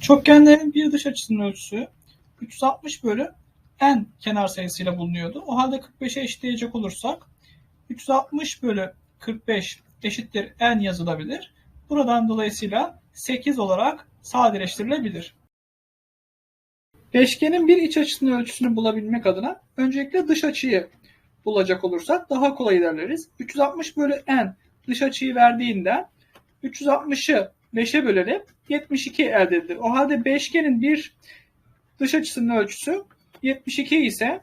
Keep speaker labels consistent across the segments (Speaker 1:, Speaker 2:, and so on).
Speaker 1: Çokgenlerin bir dış açısının ölçüsü 360 bölü n kenar sayısıyla bulunuyordu. O halde 45'e eşitleyecek olursak 360 bölü 45 eşittir n yazılabilir. Buradan dolayısıyla 8 olarak sadeleştirilebilir. Beşgenin bir iç açısının ölçüsünü bulabilmek adına öncelikle dış açıyı bulacak olursak daha kolay ilerleriz. 360 bölü n dış açıyı verdiğinden 360'ı 5'e bölelim 72 elde edilir. O halde beşgenin bir dış açısının ölçüsü 72 ise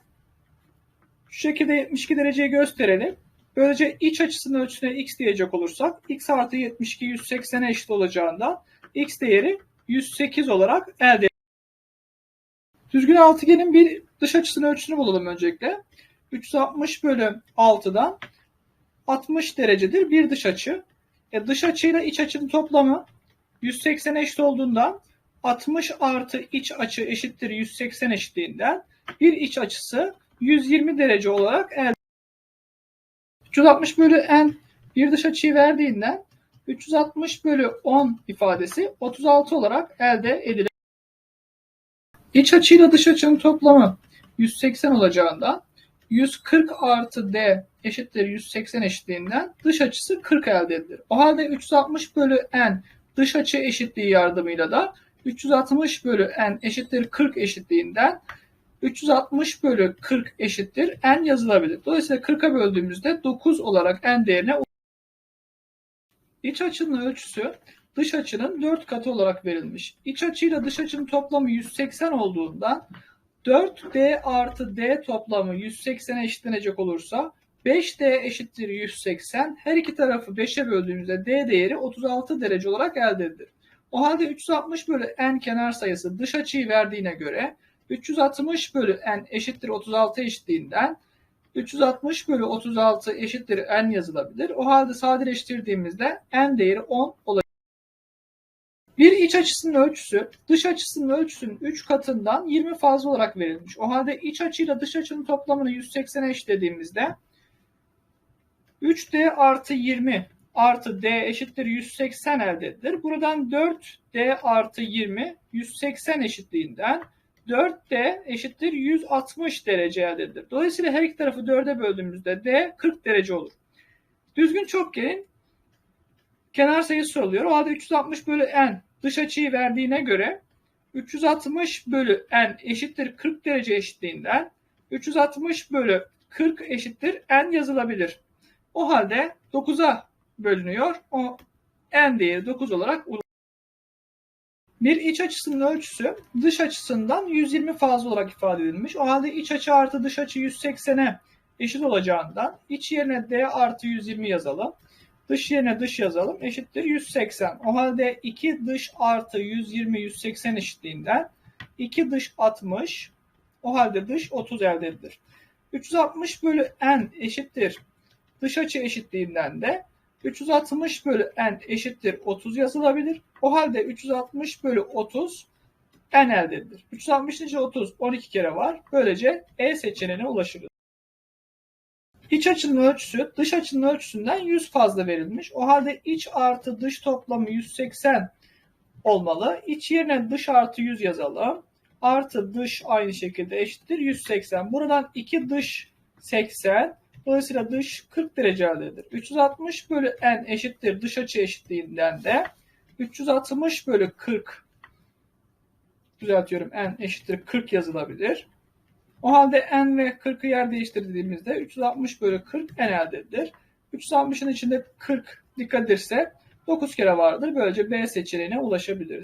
Speaker 1: şu şekilde 72 dereceyi gösterelim. Böylece iç açısının ölçüsüne x diyecek olursak x artı 72 180'e eşit olacağından x değeri 108 olarak elde. Düzgün altıgenin bir dış açısının ölçüsünü bulalım öncelikle. 360 bölü 6'dan 60 derecedir bir dış açı. E dış açıyla iç açının toplamı 180 eşit olduğundan 60 artı iç açı eşittir 180 eşitliğinden bir iç açısı 120 derece olarak elde 360 bölü n bir dış açıyı verdiğinden 360 bölü 10 ifadesi 36 olarak elde edilir. İç açıyla dış açının toplamı 180 olacağından 140 artı d eşittir 180 eşitliğinden dış açısı 40 elde edilir. O halde 360 bölü n dış açı eşitliği yardımıyla da 360 bölü n eşittir 40 eşitliğinden 360 bölü 40 eşittir n yazılabilir. Dolayısıyla 40'a böldüğümüzde 9 olarak n değerine İç açının ölçüsü dış açının 4 katı olarak verilmiş. İç açıyla dış açının toplamı 180 olduğundan 4D artı D toplamı 180'e eşitlenecek olursa 5D eşittir 180. Her iki tarafı 5'e böldüğümüzde D değeri 36 derece olarak elde edilir. O halde 360 bölü n kenar sayısı dış açıyı verdiğine göre 360 bölü n eşittir 36 eşitliğinden 360 bölü 36 eşittir n yazılabilir. O halde sadeleştirdiğimizde n değeri 10 olacak. Bir iç açısının ölçüsü dış açısının ölçüsünün 3 katından 20 fazla olarak verilmiş. O halde iç açıyla dış açının toplamını 180'e eşitlediğimizde 3D artı 20 artı D eşittir 180 elde edilir. Buradan 4D artı 20 180 eşitliğinden 4D eşittir 160 derece elde edilir. Dolayısıyla her iki tarafı 4'e böldüğümüzde D 40 derece olur. Düzgün çokgenin kenar sayısı oluyor. O halde 360 bölü n dış açıyı verdiğine göre 360 bölü n eşittir 40 derece eşitliğinden 360 bölü 40 eşittir n yazılabilir. O halde 9'a bölünüyor. O n değeri 9 olarak bir iç açısının ölçüsü dış açısından 120 fazla olarak ifade edilmiş. O halde iç açı artı dış açı 180'e eşit olacağından iç yerine d artı 120 yazalım. Dış yerine dış yazalım. Eşittir 180. O halde 2 dış artı 120 180 eşitliğinden 2 dış 60. O halde dış 30 elde edilir. 360 bölü n eşittir dış açı eşitliğinden de 360 bölü n eşittir 30 yazılabilir. O halde 360 bölü 30 n elde edilir. 360 içinde 30 12 kere var. Böylece E seçeneğine ulaşırız. İç açının ölçüsü dış açının ölçüsünden 100 fazla verilmiş. O halde iç artı dış toplamı 180 olmalı. İç yerine dış artı 100 yazalım. Artı dış aynı şekilde eşittir 180. Buradan 2 dış 80. Dolayısıyla dış 40 derece edilir. 360 bölü n eşittir dış açı eşitliğinden de 360 bölü 40 düzeltiyorum n eşittir 40 yazılabilir. O halde n ve 40'ı yer değiştirdiğimizde 360 bölü 40 n elde edilir. 360'ın içinde 40 dikkat ederse 9 kere vardır. Böylece B seçeneğine ulaşabiliriz.